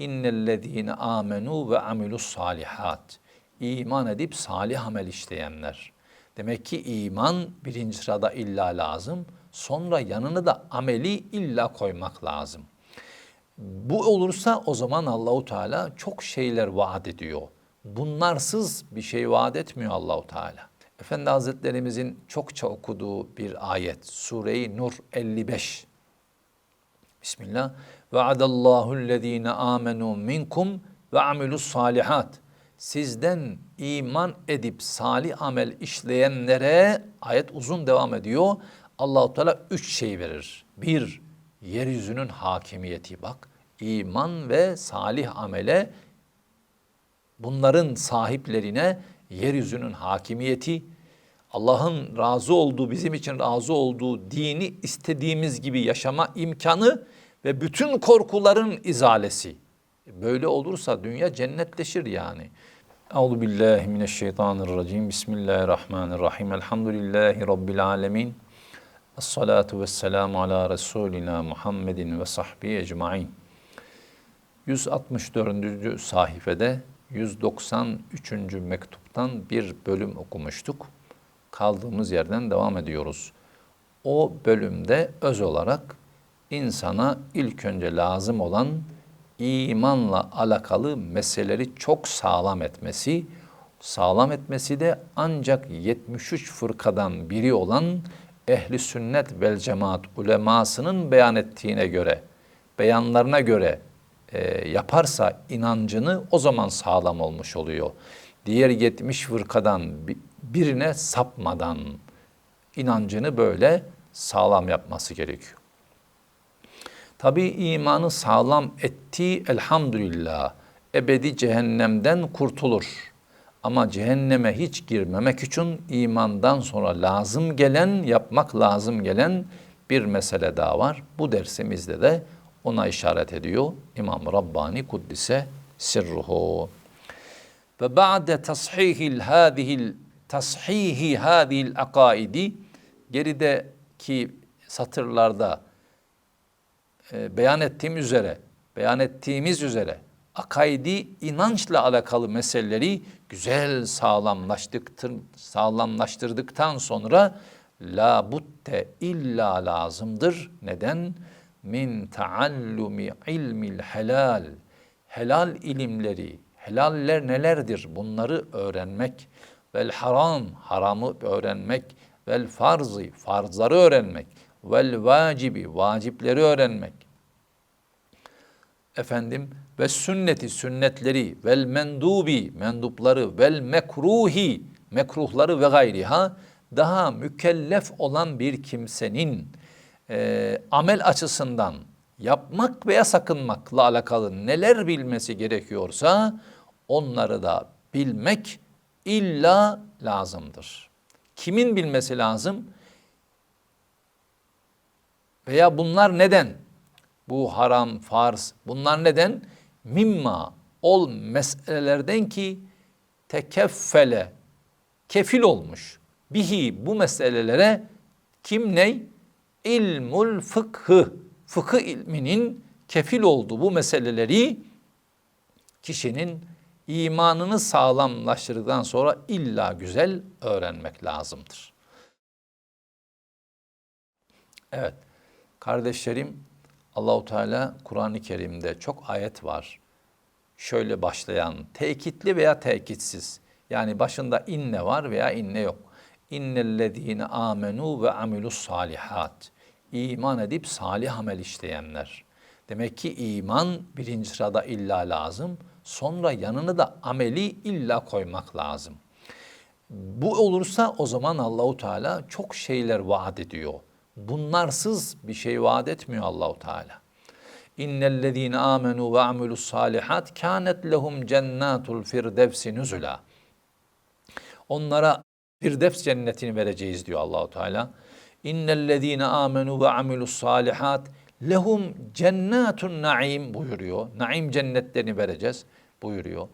İnnellezîne amenu ve amilus salihat. İman edip salih amel işleyenler. Demek ki iman birinci sırada illa lazım. Sonra yanını da ameli illa koymak lazım. Bu olursa o zaman Allahu Teala çok şeyler vaat ediyor. Bunlarsız bir şey vaat etmiyor Allahu Teala. Efendi Hazretlerimizin çokça okuduğu bir ayet Sure-i Nur 55. Bismillah. Vaadallahu ellezine amenu minkum ve amilus salihat. Sizden iman edip salih amel işleyenlere ayet uzun devam ediyor. Allahu Teala üç şey verir. Bir, yeryüzünün hakimiyeti bak. iman ve salih amele bunların sahiplerine yeryüzünün hakimiyeti, Allah'ın razı olduğu, bizim için razı olduğu dini istediğimiz gibi yaşama imkanı ve bütün korkuların izalesi. Böyle olursa dünya cennetleşir yani. Euzu billahi mineşşeytanirracim. Bismillahirrahmanirrahim. Elhamdülillahi rabbil alamin. Essalatu vesselamu ala Resulina Muhammedin ve sahbihi ecmain. 164. sayfede 193. mektuptan bir bölüm okumuştuk. Kaldığımız yerden devam ediyoruz. O bölümde öz olarak insana ilk önce lazım olan imanla alakalı meseleleri çok sağlam etmesi, sağlam etmesi de ancak 73 fırkadan biri olan ehli sünnet vel cemaat ulemasının beyan ettiğine göre, beyanlarına göre e, yaparsa inancını o zaman sağlam olmuş oluyor. Diğer 70 fırkadan birine sapmadan inancını böyle sağlam yapması gerekiyor. Tabi imanı sağlam ettiği elhamdülillah ebedi cehennemden kurtulur. Ama cehenneme hiç girmemek için imandan sonra lazım gelen, yapmak lazım gelen bir mesele daha var. Bu dersimizde de ona işaret ediyor İmam Rabbani Kuddise sirruhu. Ve ba'de tashihil hadihil tashihi hadihil akaidi gerideki satırlarda e, beyan ettiğim üzere, beyan ettiğimiz üzere akaidi inançla alakalı meseleleri güzel sağlamlaştırdık, sağlamlaştırdıktan sonra la butte illa lazımdır. Neden? Min taallumi ilmil helal. Helal ilimleri, helaller nelerdir? Bunları öğrenmek. Vel haram, haramı öğrenmek. Vel farzı, farzları öğrenmek. Vel vacibi, vacipleri öğrenmek efendim ve sünneti sünnetleri vel mendubi mendupları vel mekruhi mekruhları ve gayriha daha mükellef olan bir kimsenin e, amel açısından yapmak veya sakınmakla alakalı neler bilmesi gerekiyorsa onları da bilmek illa lazımdır. Kimin bilmesi lazım? Veya bunlar neden? bu haram, farz bunlar neden? Mimma ol meselelerden ki tekeffele kefil olmuş. Bihi bu meselelere kim ney? İlmul fıkhı. Fıkıh ilminin kefil olduğu bu meseleleri kişinin imanını sağlamlaştırdıktan sonra illa güzel öğrenmek lazımdır. Evet kardeşlerim Allahu Teala Kur'an-ı Kerim'de çok ayet var. Şöyle başlayan tekitli veya tekitsiz. Yani başında inne var veya inne yok. İnnellezîne amenu ve amilus salihat. İman edip salih amel işleyenler. Demek ki iman birinci sırada illa lazım. Sonra yanını da ameli illa koymak lazım. Bu olursa o zaman Allahu Teala çok şeyler vaat ediyor bunlarsız bir şey vaat etmiyor Allahu Teala. İnnellezîne amenu ve amilus salihat kânet lehum cennatul firdevsi nuzula. Onlara Firdevs cennetini vereceğiz diyor Allahu Teala. İnnellezîne amenu ve amilus salihat lehum cennetun naim buyuruyor. Naim cennetlerini vereceğiz buyuruyor.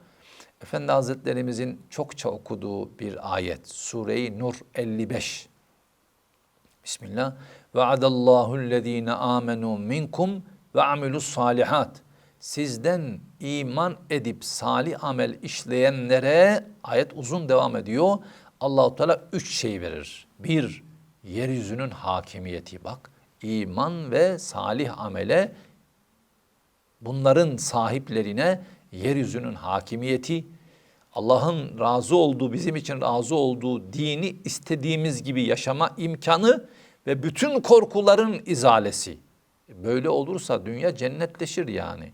Efendi Hazretlerimizin çokça okuduğu bir ayet. Sure-i Nur 55. Bismillah. Ve adallahu ellezine amenu minkum ve amilus salihat. sizden iman edip salih amel işleyenlere ayet uzun devam ediyor. Allahu Teala üç şey verir. Bir, yeryüzünün hakimiyeti bak. iman ve salih amele bunların sahiplerine yeryüzünün hakimiyeti, Allah'ın razı olduğu, bizim için razı olduğu dini istediğimiz gibi yaşama imkanı ve bütün korkuların izalesi. Böyle olursa dünya cennetleşir yani.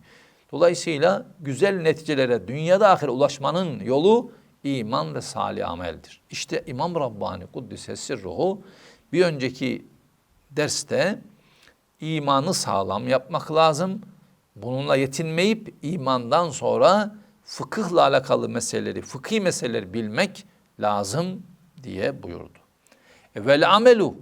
Dolayısıyla güzel neticelere dünyada ahir ulaşmanın yolu iman ve salih ameldir. İşte İmam Rabbani Kuddise Sirruhu bir önceki derste imanı sağlam yapmak lazım. Bununla yetinmeyip imandan sonra fıkıhla alakalı meseleleri, fıkhi meseleleri bilmek lazım diye buyurdu. E, vel amelu,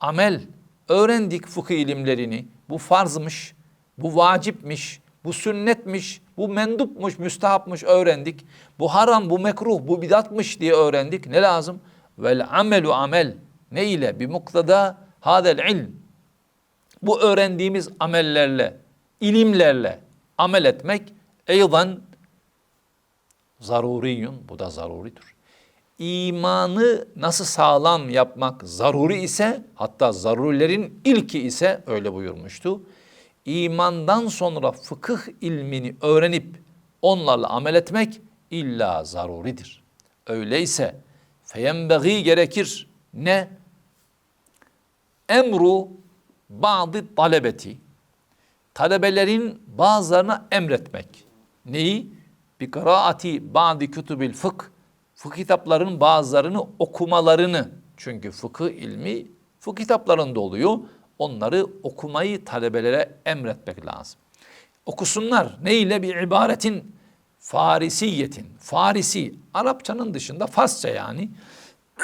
amel, öğrendik fıkıh ilimlerini. Bu farzmış, bu vacipmiş, bu sünnetmiş, bu mendupmuş, müstahapmış öğrendik. Bu haram, bu mekruh, bu bidatmış diye öğrendik. Ne lazım? Vel amelu amel. Ne ile? Bir muktada hadel ilm. Bu öğrendiğimiz amellerle, ilimlerle amel etmek eydan zaruriyun. Bu da zaruridir. İmanı nasıl sağlam yapmak zaruri ise hatta zarurilerin ilki ise öyle buyurmuştu. İmandan sonra fıkıh ilmini öğrenip onlarla amel etmek illa zaruridir. Öyleyse feyenbeği gerekir ne? Emru bazı talebeti talebelerin bazılarına emretmek. Neyi? Bi kıraati bazı kütübil fıkh fıkıh kitaplarının bazılarını okumalarını çünkü fıkıh ilmi fıkıh kitaplarında oluyor. Onları okumayı talebelere emretmek lazım. Okusunlar. Ne ile bir ibaretin farisiyetin. Farisi Arapçanın dışında Farsça yani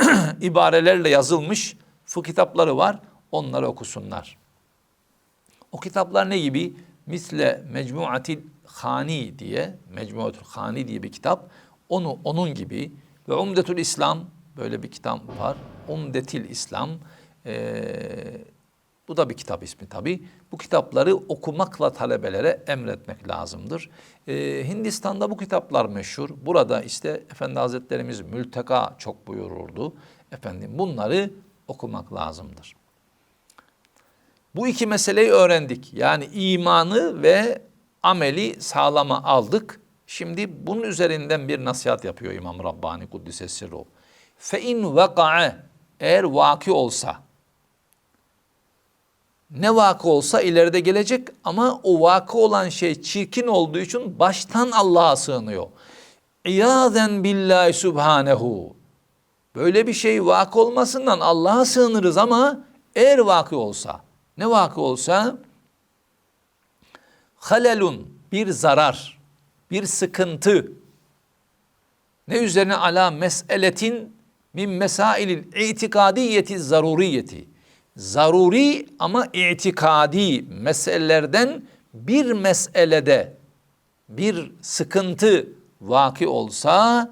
ibarelerle yazılmış fıkıh kitapları var. Onları okusunlar. O kitaplar ne gibi? Misle Mecmuatil Hani diye, Mecmuatul Hani diye bir kitap. Onu onun gibi ve Umdetül İslam böyle bir kitap var. Umdetil İslam. Ee, bu da bir kitap ismi tabi. Bu kitapları okumakla talebelere emretmek lazımdır. Ee, Hindistan'da bu kitaplar meşhur. Burada işte Efendi Hazretlerimiz mülteka çok buyururdu. Efendim bunları okumak lazımdır. Bu iki meseleyi öğrendik. Yani imanı ve ameli sağlama aldık. Şimdi bunun üzerinden bir nasihat yapıyor İmam Rabbani Kuddise Sirruhu. Fe in vaka'a eğer vaki olsa ne vakı olsa ileride gelecek ama o vakı olan şey çirkin olduğu için baştan Allah'a sığınıyor. İyaden billahi subhanehu. Böyle bir şey vakı olmasından Allah'a sığınırız ama eğer vakı olsa ne vakı olsa halelun bir zarar bir sıkıntı ne üzerine ala meseletin min mesailil itikadiyeti zaruriyeti zaruri ama itikadi meselelerden bir meselede bir sıkıntı vaki olsa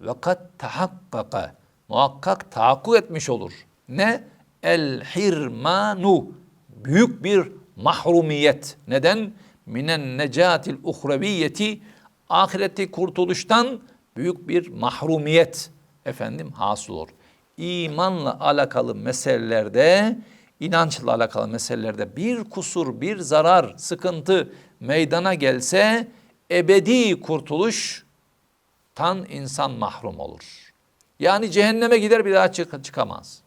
vakat tahakkaka muhakkak tahakkuk etmiş olur. Ne? El hirmanu büyük bir mahrumiyet. Neden? Minen necatil uhreviyeti ahireti kurtuluştan büyük bir mahrumiyet efendim hasıl olur. İmanla alakalı meselelerde, inançla alakalı meselelerde bir kusur, bir zarar, sıkıntı meydana gelse ebedi kurtuluştan insan mahrum olur. Yani cehenneme gider bir daha çık çıkamaz.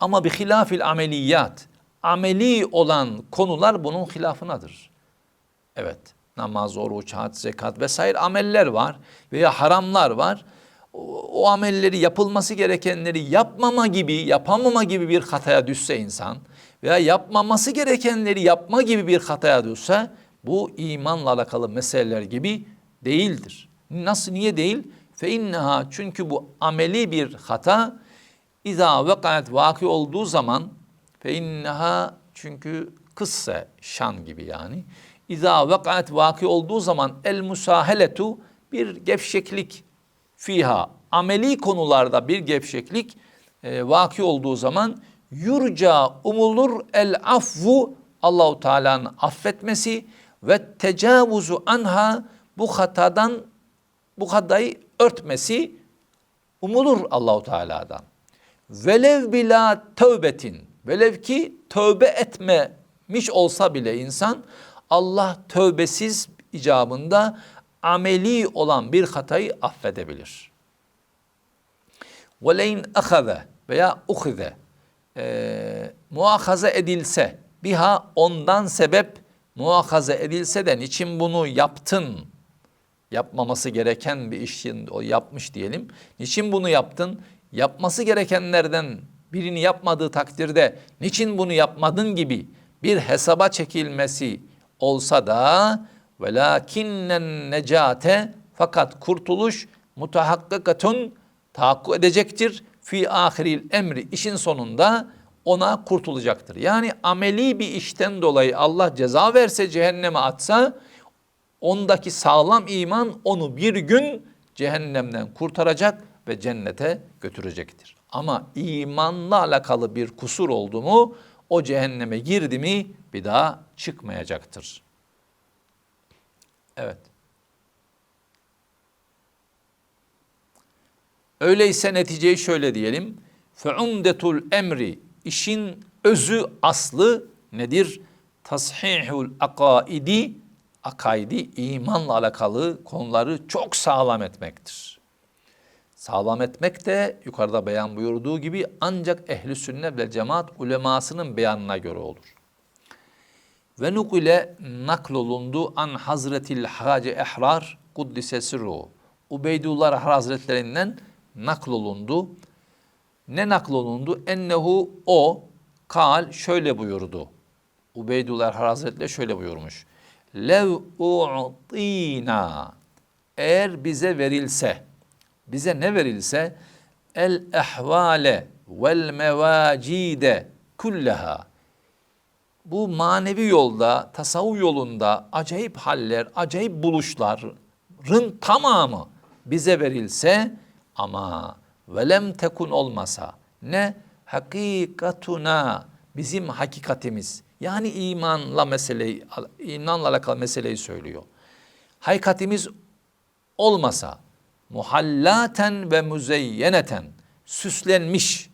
Ama bir hilafil ameliyat, ameli olan konular bunun hilafınadır. Evet, namaz, oruç, had, zekat vesaire ameller var veya haramlar var. O, o amelleri yapılması gerekenleri yapmama gibi, yapamama gibi bir hataya düşse insan veya yapmaması gerekenleri yapma gibi bir hataya düşse bu imanla alakalı meseleler gibi değildir. Nasıl niye değil? Fe inneha çünkü bu ameli bir hata İza vekaat vaki olduğu zaman Fe inneha çünkü kıssa şan gibi yani. İza vakaat vaki olduğu zaman el musaheletu bir gevşeklik fiha ameli konularda bir gevşeklik e, vaki olduğu zaman yurca umulur el afvu Allahu Teala'nın affetmesi ve tecavuzu anha bu hatadan bu hatayı örtmesi umulur Allahu Teala'dan. Velev bila tövbetin velev ki tövbe etmemiş olsa bile insan Allah tövbesiz icabında ameli olan bir hatayı affedebilir. وَلَيْنْ اَخَذَ veya uhize e, muahaza edilse biha ondan sebep muahaza edilse de niçin bunu yaptın yapmaması gereken bir işin o yapmış diyelim. Niçin bunu yaptın? Yapması gerekenlerden birini yapmadığı takdirde niçin bunu yapmadın gibi bir hesaba çekilmesi olsa da velakinnen necate fakat kurtuluş mutahakkikatun tahakkuk edecektir. Fi ahiril emri işin sonunda ona kurtulacaktır. Yani ameli bir işten dolayı Allah ceza verse cehenneme atsa ondaki sağlam iman onu bir gün cehennemden kurtaracak ve cennete götürecektir. Ama imanla alakalı bir kusur oldu mu o cehenneme girdi mi bir daha çıkmayacaktır. Evet. Öyleyse neticeyi şöyle diyelim. Feumdetul emri işin özü aslı nedir? Tashihul akaidi akaidi imanla alakalı konuları çok sağlam etmektir. Sağlam etmek de yukarıda beyan buyurduğu gibi ancak ehli sünnet ve cemaat ulemasının beyanına göre olur. Ve nukile naklolundu an Hazretil Hace Ehrar Kuddise Sirru. Ubeydullah Hazretlerinden naklolundu. Ne naklolundu? Ennehu o kal şöyle buyurdu. Ubeydullah Hazretleri şöyle buyurmuş. Lev u'tina eğer bize verilse bize ne verilse el ehvale vel mevacide kullaha bu manevi yolda, tasavvuf yolunda acayip haller, acayip buluşların tamamı bize verilse ama velem tekun olmasa ne? Hakikatuna bizim hakikatimiz. Yani imanla meseleyi imanla alakalı meseleyi söylüyor. Hakikatimiz olmasa muhallaten ve müzeyyeneten süslenmiş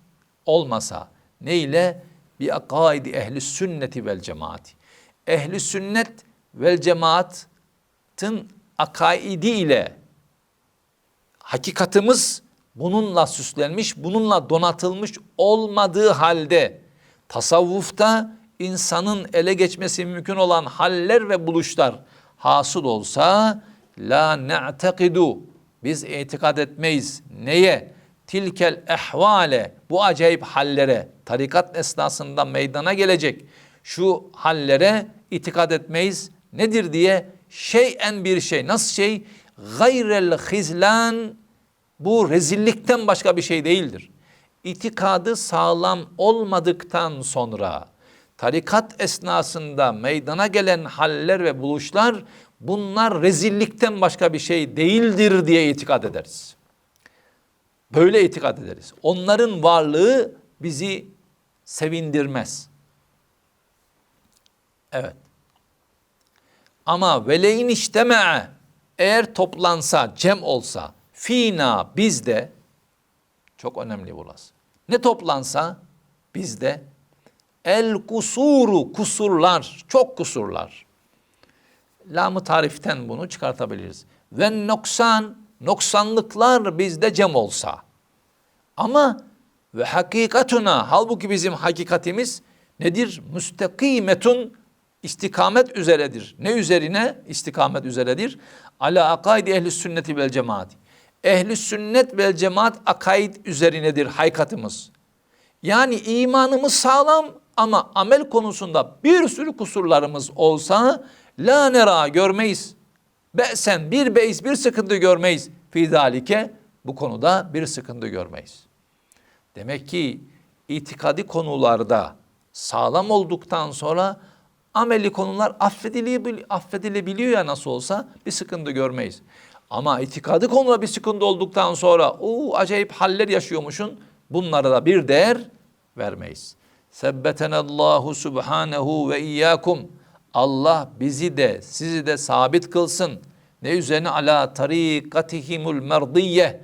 olmasa neyle bir akaidi ehli sünneti vel cemaati. Ehli sünnet vel cemaatın akaidi ile hakikatimiz bununla süslenmiş, bununla donatılmış olmadığı halde tasavvufta insanın ele geçmesi mümkün olan haller ve buluşlar hasıl olsa la ne'tekidu biz itikad etmeyiz. Neye? Tilkel ehvale bu acayip hallere tarikat esnasında meydana gelecek şu hallere itikad etmeyiz. Nedir diye şeyen bir şey. Nasıl şey? Gayrel hizlan bu rezillikten başka bir şey değildir. İtikadı sağlam olmadıktan sonra tarikat esnasında meydana gelen haller ve buluşlar bunlar rezillikten başka bir şey değildir diye itikad ederiz. Böyle itikad ederiz. Onların varlığı bizi sevindirmez. Evet. Ama veleyin işteme eğer toplansa, cem olsa, fina bizde çok önemli burası. Ne toplansa bizde el kusuru kusurlar, çok kusurlar. Lamı tariften bunu çıkartabiliriz. Ve noksan, noksanlıklar bizde cem olsa. Ama ve hakikatuna halbuki bizim hakikatimiz nedir? Müstakimetun istikamet üzeredir. Ne üzerine? istikamet üzeredir. Ala akaidi ehli sünneti vel cemaati. Ehli sünnet vel cemaat akaid üzerinedir hakikatimiz. Yani imanımız sağlam ama amel konusunda bir sürü kusurlarımız olsa la nera görmeyiz. Be'sen bir beis bir sıkıntı görmeyiz. Fidalike bu konuda bir sıkıntı görmeyiz. Demek ki itikadi konularda sağlam olduktan sonra ameli konular affedilebiliyor, affedilebiliyor ya nasıl olsa bir sıkıntı görmeyiz. Ama itikadi konuda bir sıkıntı olduktan sonra o acayip haller yaşıyormuşsun bunlara da bir değer vermeyiz. Sebbetenallahu subhanehu ve iyyakum. Allah bizi de sizi de sabit kılsın. Ne üzerine ala tarikatihimul merdiye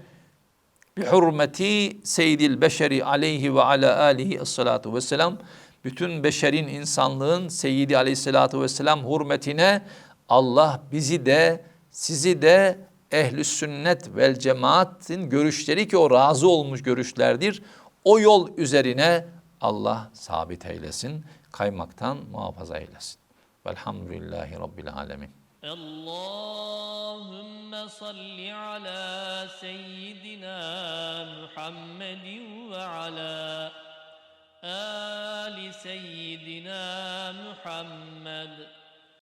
bi hurmeti seyyidil beşeri aleyhi ve ala alihi esselatu vesselam bütün beşerin insanlığın seyyidi aleyhissalatu vesselam hürmetine Allah bizi de sizi de ehli sünnet vel cemaatin görüşleri ki o razı olmuş görüşlerdir. O yol üzerine Allah sabit eylesin, kaymaktan muhafaza eylesin. Velhamdülillahi Rabbil alemin. اللهم صل على سيدنا محمد وعلى آل سيدنا محمد